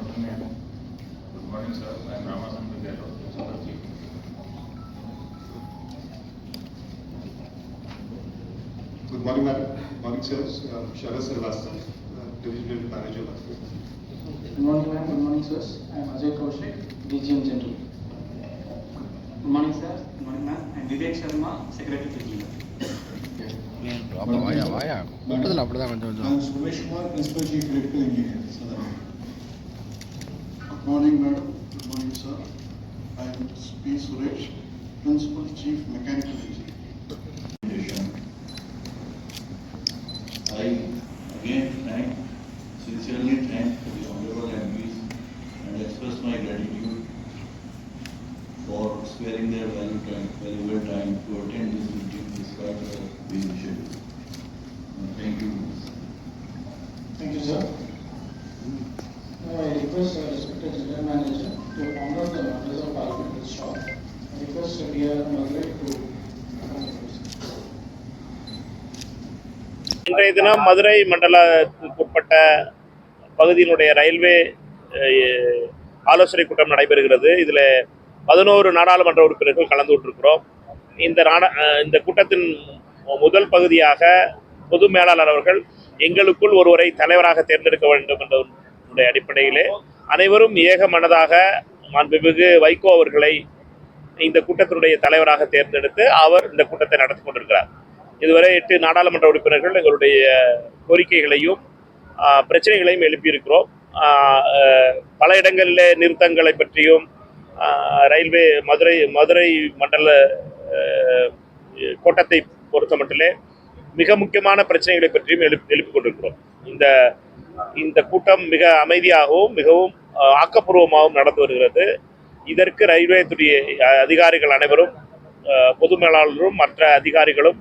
afternoon. Good morning, sir. I am Ramasan Gailot, Principal Chief. Good morning, madam. Morning, sirs. Uh, Sharad Srivastava, uh, Divisional Manager. Good morning, ma'am. Good morning, sirs. I am Ajay Kaushik, DGM General. Good morning, sir. Good morning, ma'am. I am Vivek Sharma, Secretary to GM. அப்போ வாயா வாயா கூட்டத்தில் அப்படி தான் கொஞ்சம் I கொஞ்சம் am Suresh Kumar, Principal Chief Electrical Engineer, Southern. Good morning, madam. Good morning, sir. I am P. Suresh, Principal Chief Mechanical Engineer. இன்றைய தினம் மதுரை மண்டலத்துக்குட்பட்ட பகுதியினுடைய ரயில்வே ஆலோசனை கூட்டம் நடைபெறுகிறது. இதில் பதினோரு நாடாளுமன்ற உறுப்பினர்கள் கலந்து கொண்டிருக்கிறோம். இந்த நாட இந்த கூட்டத்தின் முதல் பகுதியாக பொது மேலாளர் அவர்கள் எங்களுக்குள் ஒருவரை தலைவராக தேர்ந்தெடுக்க வேண்டும் என்ற அடிப்படையிலே அனைவரும் ஏக மனதாக மாண்புமிகு வைகோ அவர்களை இந்த கூட்டத்தினுடைய தலைவராக தேர்ந்தெடுத்து அவர் இந்த கூட்டத்தை நடத்தி கொண்டிருக்கிறார். இதுவரை எட்டு நாடாளுமன்ற உறுப்பினர்கள் எங்களுடைய கோரிக்கைகளையும் பிரச்சனைகளையும் எழுப்பியிருக்கிறோம். பல இடங்களில் நிறுத்தங்களை பற்றியும் ரயில்வே மதுரை மதுரை மண்டல கோட்டத்தை பொறுத்த மட்டிலே மிக முக்கியமான பிரச்சனைகளை பற்றியும் எழுப்பி எழுப்பிக் கொண்டிருக்கிறோம். இந்த இந்த கூட்டம் மிக அமைதியாகவும் மிகவும் ஆக்கப்பூர்வமாகவும் நடந்து வருகிறது. இதற்கு ரயில்வே துறை அதிகாரிகள் அனைவரும் பொது மேலாளரும் மற்ற அதிகாரிகளும்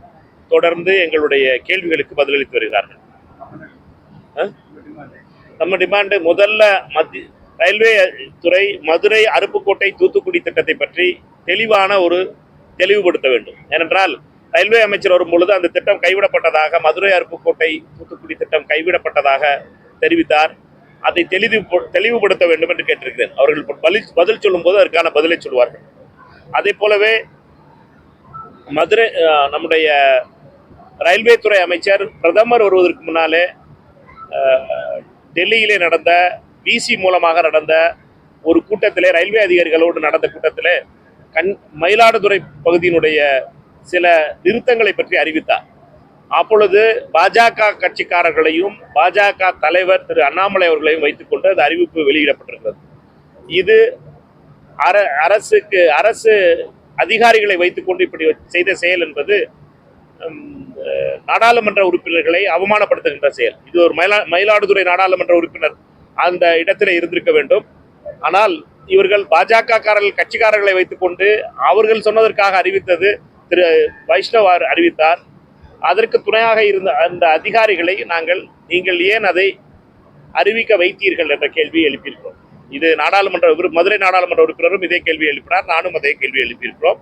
தொடர்ந்து எங்களுடைய கேள்விகளுக்கு பதிலளித்து வருகிறார்கள். நம்ம டிமாண்டு முதல்ல மத்திய ரயில்வே துறை மதுரை அருப்புக்கோட்டை தூத்துக்குடி திட்டத்தை பற்றி தெளிவான ஒரு தெளிவுபடுத்த வேண்டும். ஏனென்றால் ரயில்வே அமைச்சர் வரும் பொழுது அந்த திட்டம் கைவிடப்பட்டதாக மதுரை அருப்புக்கோட்டை தூத்துக்குடி திட்டம் கைவிடப்பட்டதாக தெரிவித்தார். அதை தெளிவு தெளிவுபடுத்த வேண்டும் என்று கேட்டிருக்கிறேன். அவர்கள் பதில் பதில் சொல்லும்போது அதற்கான பதிலை சொல்வார்கள் அதே போலவே மதுரை நம்முடைய ரயில்வே துறை அமைச்சர் பிரதமர் வருவதற்கு முன்னாலே டெல்லியிலே நடந்த விசி மூலமாக நடந்த ஒரு கூட்டத்திலே ரயில்வே அதிகாரிகளோடு நடந்த கூட்டத்தில் கண் மயிலாடுதுறை பகுதியினுடைய சில நிறுத்தங்களை பற்றி அறிவித்தார். அப்பொழுது பாஜக கட்சிக்காரர்களையும் பாஜக தலைவர் திரு அண்ணாமலை அவர்களையும் வைத்துக்கொண்டு அந்த அறிவிப்பு வெளியிடப்பட்டிருக்கிறது இது அர அரசுக்கு அரசு அதிகாரிகளை வைத்துக்கொண்டு இப்படி செய்த செயல் என்பது நாடாளுமன்ற உறுப்பினர்களை அவமானப்படுத்துகின்ற செயல். இது ஒரு மயிலா மயிலாடுதுறை நாடாளுமன்ற உறுப்பினர் அந்த இடத்திலே இருந்திருக்க வேண்டும். ஆனால் இவர்கள் பாஜக காரர்கள் கட்சிக்காரர்களை வைத்துக்கொண்டு அவர்கள் சொன்னதற்காக அறிவித்தது திரு வைஷ்ணவ் அறிவித்தார். அதற்கு துணையாக இருந்த அந்த அதிகாரிகளை நாங்கள் நீங்கள் ஏன் அதை அறிவிக்க வைத்தீர்கள் என்ற கேள்வியை எழுப்பியிருக்கிறோம். இது நாடாளுமன்ற மதுரை நாடாளுமன்ற உறுப்பினரும் இதே கேள்வி எழுப்பினார். நானும் அதே கேள்வி எழுப்பியிருக்கிறோம்.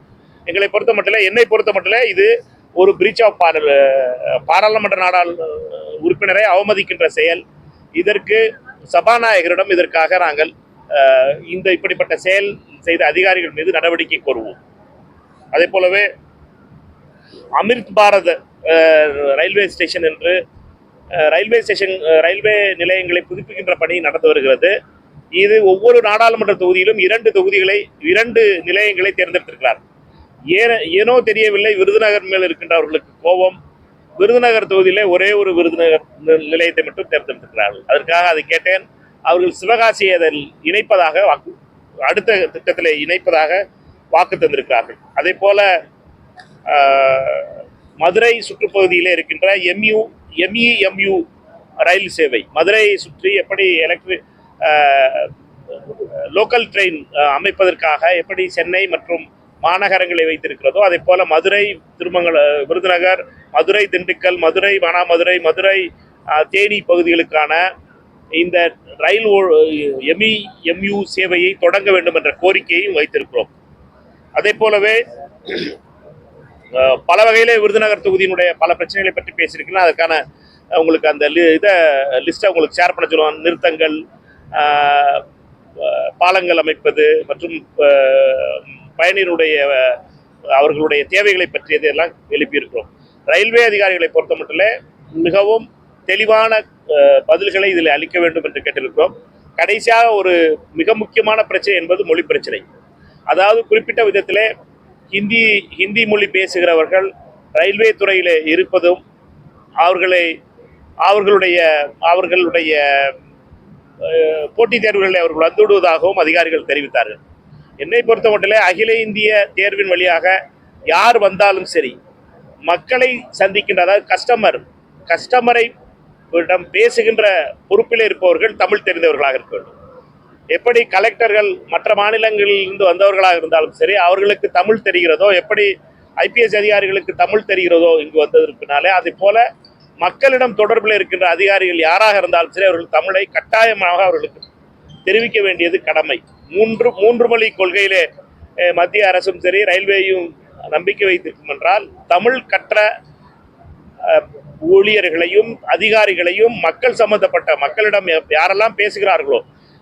எங்களை பொறுத்த மட்டும் என்னை பொறுத்த மட்டும் இது ஒரு பிரீச் ஆஃப் பாராளுமன்ற நாடாளு உறுப்பினரை அவமதிக்கின்ற செயல். இதற்கு சபாநாயகரிடம் இதற்காக நாங்கள் இந்த இப்படிப்பட்ட செயல் செய்த அதிகாரிகள் மீது நடவடிக்கை கோருவோம். அதே போலவே அமிர்த் பாரத் ரயில்வே ஸ்டேஷன் என்று ரயில்வே ஸ்டேஷன் ரயில்வே நிலையங்களை புதுப்பிக்கின்ற பணி நடந்து வருகிறது. இது ஒவ்வொரு நாடாளுமன்ற தொகுதியிலும் இரண்டு தொகுதிகளை இரண்டு நிலையங்களை தேர்ந்தெடுத்திருக்கிறார். ஏன ஏனோ தெரியவில்லை விருதுநகர் மேல் இருக்கின்றவர்களுக்கு கோபம். விருதுநகர் தொகுதியிலே ஒரே ஒரு விருதுநகர் நிலையத்தை மட்டும் தேர்ந்தெடுத்திருக்கிறார்கள். அதற்காக அதை கேட்டேன். அவர்கள் சிவகாசியை அதில் இணைப்பதாக வாக்கு அடுத்த திட்டத்தில் இணைப்பதாக வாக்கு தந்திருக்கிறார்கள். அதே போல மதுரை சுற்றுப்பகுதியிலே இருக்கின்ற எம்யூ எம்இஎம்யூ ரயில் சேவை. மதுரையை சுற்றி எப்படி எலக்ட்ரிக் லோக்கல் ட்ரெயின் அமைப்பதற்காக எப்படி சென்னை மற்றும் மாநகரங்களை வைத்திருக்கிறதோ அதே போல மதுரை திருமங்கல விருதுநகர் மதுரை திண்டுக்கல் மதுரை மானாமதுரை மதுரை தேனி பகுதிகளுக்கான இந்த ரயில் எம்இ எம்யூ சேவையை தொடங்க வேண்டும் என்ற கோரிக்கையும் வைத்திருக்கிறோம். அதே போலவே பல வகையிலே விருதுநகர் தொகுதியினுடைய பல பிரச்சனைகளை பற்றி பேசியிருக்கலாம். அதுக்கான உங்களுக்கு அந்த லி இதை லிஸ்ட்டை உங்களுக்கு ஷேர் பண்ண சொல்லுவோம். நிறுத்தங்கள் பாலங்கள் அமைப்பது மற்றும் ஆஹ், பயணியருடைய அவர்களுடைய தேவைகளை பற்றியது எல்லாம் எழுப்பியிருக்கிறோம். ரயில்வே அதிகாரிகளை பொறுத்த மட்டும் மிகவும் தெளிவான பதில்களை இதில் அளிக்க வேண்டும் என்று கேட்டிருக்கிறோம். கடைசியாக ஒரு மிக முக்கியமான பிரச்சனை என்பது மொழி பிரச்சனை. அதாவது குறிப்பிட்ட விதத்திலே ஹிந்தி ஹிந்தி மொழி பேசுகிறவர்கள் ரயில்வே துறையில் இருப்பதும் அவர்களை அவர்களுடைய அவர்களுடைய போட்டித் தேர்வுகளில் அவர்கள் வந்துவிடுவதாகவும் அதிகாரிகள் தெரிவித்தார்கள். என்னை பொறுத்த மட்டிலே அகில இந்திய தேர்வின் வழியாக யார் வந்தாலும் சரி மக்களை சந்திக்கின்ற அதாவது கஸ்டமர் கஸ்டமரை பேசுகின்ற பொறுப்பில் இருப்பவர்கள் தமிழ் தெரிந்தவர்களாக இருக்க வேண்டும். எப்படி கலெக்டர்கள் மற்ற மாநிலங்களில் இருந்து வந்தவர்களாக இருந்தாலும் சரி அவர்களுக்கு தமிழ் தெரிகிறதோ எப்படி ஐபிஎஸ் அதிகாரிகளுக்கு தமிழ் தெரிகிறதோ இங்கு வந்ததற்குனாலே அதே போல மக்களிடம் தொடர்பில் இருக்கின்ற அதிகாரிகள் யாராக இருந்தாலும் சரி அவர்கள் தமிழை கட்டாயமாக அவர்களுக்கு தெரிவிக்க வேண்டியது கடமை. மூன்று மூன்று மொழி கொள்கையிலே மத்திய அரசும் சரி ரயில்வேயும் நம்பிக்கை வைத்திருக்கும் என்றால் தமிழ் கற்ற ஊழியர்களையும் அதிகாரிகளையும் மக்கள் சம்பந்தப்பட்ட மக்களிடம் யாரெல்லாம் பேசுகிறார்களோ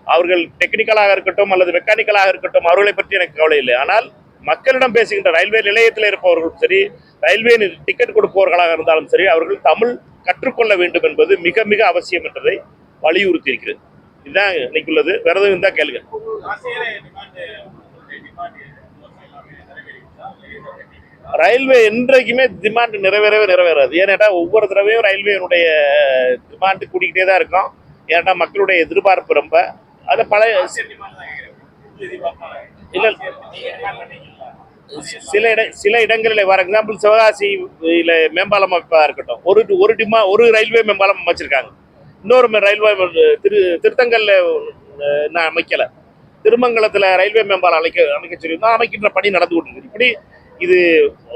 அவர்கள் டெக்னிக்கலாக இருக்கட்டும் அல்லது மெக்கானிக்கலாக இருக்கட்டும் அவர்களை பற்றி எனக்கு கவலை இல்லை. ஆனால் மக்களிடம் பேசுகின்ற ரயில்வே நிலையத்தில் இருப்பவர்களும் சரி ரயில்வே டிக்கெட் கொடுப்பவர்களாக இருந்தாலும் சரி அவர்கள் தமிழ் கற்றுக்கொள்ள வேண்டும் என்பது மிக மிக அவசியம் என்றதை வலியுறுத்தி இருக்கிறது இதுதான் இன்னைக்கு உள்ளது. வேற எதுவும் இருந்தா கேளுங்க. ரயில்வே என்றைக்குமே டிமாண்ட் நிறைவேறவே நிறைவேறாது. ஏன்னாட்டா ஒவ்வொரு தடவையும் ரயில்வேனுடைய டிமாண்ட் கூட்டிக்கிட்டே தான் இருக்கும். ஏன்னா மக்களுடைய எதிர்பார்ப்பு ரொம்ப. அது பழைய இல்ல சில இட சில இடங்களில் ஃபார் எக்ஸாம்பிள் சிவகாசி இல்ல மேம்பாலம் அமைப்பா இருக்கட்டும். ஒரு ஒரு டிமா ஒரு ரயில்வே மேம்பாலம் அமைச்சிருக்காங்க. இன்னொரு ரயில்வே திரு திருத்தங்கல்ல நான் அமைக்கலை அமைக்கல. திருமங்கலத்துல ரயில்வே மேம்பாலம் அமைக்க அமைக்க சொல்லியிருந்தோம். அமைக்கின்ற பணி நடந்து கொண்டிருக்கு இப்படி இது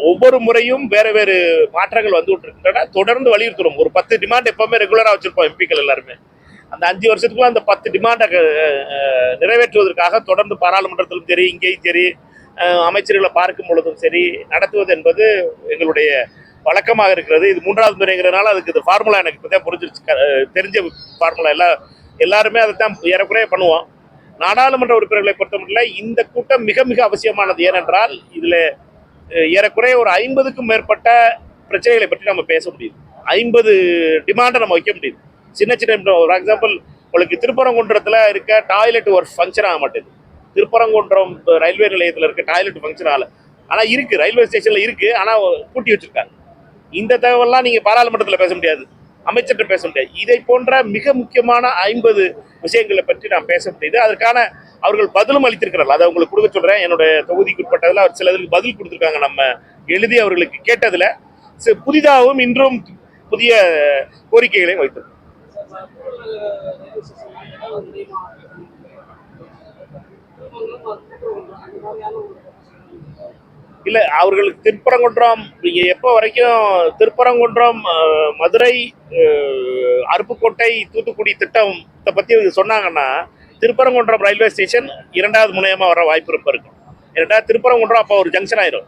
ஒவ்வொரு முறையும் வேற வேறு மாற்றங்கள் வந்து இருக்கின்றன தொடர்ந்து வலியுறுத்துறோம். ஒரு பத்து டிமாண்ட் எப்பவுமே ரெகுலரா வச்சிருப்போம் எம்பிக்கள் எல்லாருமே. அந்த அஞ்சு வருஷத்துக்குள்ள அந்த பத்து டிமாண்டை நிறைவேற்றுவதற்காக தொடர்ந்து பாராளுமன்றத்திலும் சரி இங்கேயும் சரி அமைச்சர்களை பார்க்கும் பொழுதும் சரி நடத்துவது என்பது எங்களுடைய வழக்கமாக இருக்கிறது. இது மூன்றாவது முறைங்கிறதுனால அதுக்கு இது ஃபார்முலா எனக்கு இப்போ தான் புரிஞ்சிருச்சு. தெரிஞ்ச ஃபார்முலா எல்லாம் எல்லாருமே அதை தான் ஏறக்குறைய பண்ணுவோம். நாடாளுமன்ற உறுப்பினர்களை பொறுத்தமட்டில் இந்த கூட்டம் மிக மிக அவசியமானது. ஏனென்றால் இதில் ஏறக்குறைய ஒரு ஐம்பதுக்கும் மேற்பட்ட பிரச்சனைகளை பற்றி நம்ம பேச முடியுது ஐம்பது டிமாண்டை நம்ம வைக்க முடியுது சின்ன சின்ன ஒரு எக்ஸாம்பிள் உங்களுக்கு திருப்பரங்குன்றத்தில் இருக்க டாய்லெட் ஒரு ஃபங்க்ஷன் ஆக மாட்டேங்குது திருப்பரங்குன்றம் ரயில்வே நிலையத்தில் இருக்க டாய்லெட் ஃபங்க்ஷன் ஆகலை. ஆனால் இருக்குது ரயில்வே ஸ்டேஷனில் இருக்குது ஆனால் பூட்டி வச்சுருக்காங்க. இந்த தகவல்லாம் நீங்கள் பாராளுமன்றத்தில் பேச முடியாது. அமைச்சர்கிட்ட பேச முடியாது. இதை போன்ற மிக முக்கியமான ஐம்பது விஷயங்களை பற்றி நான் பேச முடியுது. அதற்கான அவர்கள் பதிலும் அளித்திருக்கிறார்கள். அதை உங்களுக்கு கொடுக்க சொல்கிறேன் என்னுடைய தொகுதிக்கு உட்பட்டதில் அவர் சிலருக்கு பதில் கொடுத்துருக்காங்க. நம்ம எழுதி அவர்களுக்கு கேட்டதில் சி- புதிதாகவும் இன்றும் புதிய கோரிக்கைகளையும் வைத்திருக்கோம். இல்லை அவர்களுக்கு திருப்பரங்குன்றம் எப்போ வரைக்கும் திருப்பரங்குன்றம் மதுரை அருப்புக்கோட்டை தூத்துக்குடி திட்டத்தை பற்றி இவங்க சொன்னாங்கன்னா திருப்பரங்குன்றம் ரயில்வே ஸ்டேஷன் இரண்டாவது முனையமாக வர வாய்ப்பு ரொம்ப இருக்கும். ஏன்னா திருப்பரங்குன்றம் அப்போ ஒரு ஜங்ஷன் ஆயிரும்.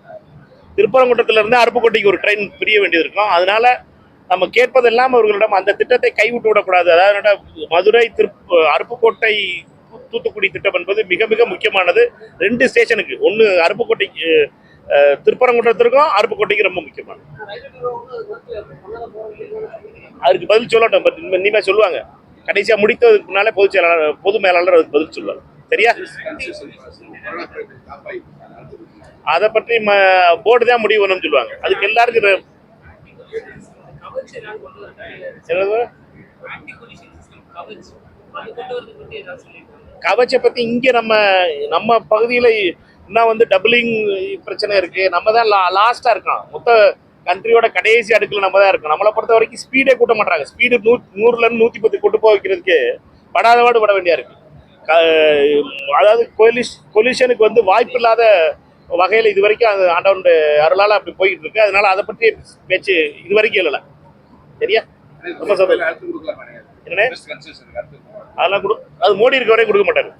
திருப்பரங்குன்றத்துலேருந்து அருப்புக்கோட்டைக்கு ஒரு ட்ரெயின் பிரிய வேண்டியது இருக்கும். அதனால நம்ம கேட்பதெல்லாம் அவர்களிடம் அந்த திட்டத்தை கைவிட்டு விடக்கூடாது. அதாவது மதுரை திருப்பு அருப்புக்கோட்டை தூ- தூத்துக்குடி திட்டம் என்பது மிக மிக முக்கியமானது. ரெண்டு ஸ்டேஷனுக்கு ஒன்று அருப்புக்கோட்டைக்கு திருப்பரங்குன்றத்திற்கும் அருப்புக்கோட்டைக்கு ரொம்ப முக்கியமான. அதுக்கு பதில் சொல்லட்டும் பட் இனிமே- சொல்லுவாங்க. கடைசியா முடித்ததுக்கு முன்னாலே பொதுச் செயலாளர் பொது மேலாளர் அதுக்கு பதில் சொல்லுவாங்க சரியா? அதை பற்றி போர்டு தான் முடிவு பண்ணணும்னு சொல்லுவாங்க. அதுக்கு எல்லாருக்கும் கவச்சை பற்றி இங்கே நம்ம நம்ம பகுதியில இன்னும் வந்து டபுளிங் பிரச்சனை இருக்கு. நம்ம தான் லாஸ்டா இருக்கோம். மொத்த கண்ட்ரியோட கடைசி அடுக்குல நம்ம தான் இருக்கோம். நம்மளை பொறுத்த வரைக்கும் ஸ்பீடே கூட்ட மாட்டாங்க ஸ்பீடு நூ நூறுல இருந்து நூத்தி பத்து கொண்டு போக வைக்கிறதுக்கு படாதபாடு பட வேண்டியா இருக்கு. க- அதாவது கொலிஷ் கொலிஷனுக்கு வந்து வாய்ப்பு இல்லாத வகையில் இது வரைக்கும் அது ஆண்டவனுடைய அருளால அப்படி போயிட்டு இருக்கு. அதனால அதை பற்றி பேச்சு இது வரைக்கும் இல்லைல்ல சரியா? ரொம்ப சந்தோஷம். என்னண்ணே? அதெல்லாம் கொடு அது மோடி இருக்க வரையும் கொடுக்க மாட்டாரு.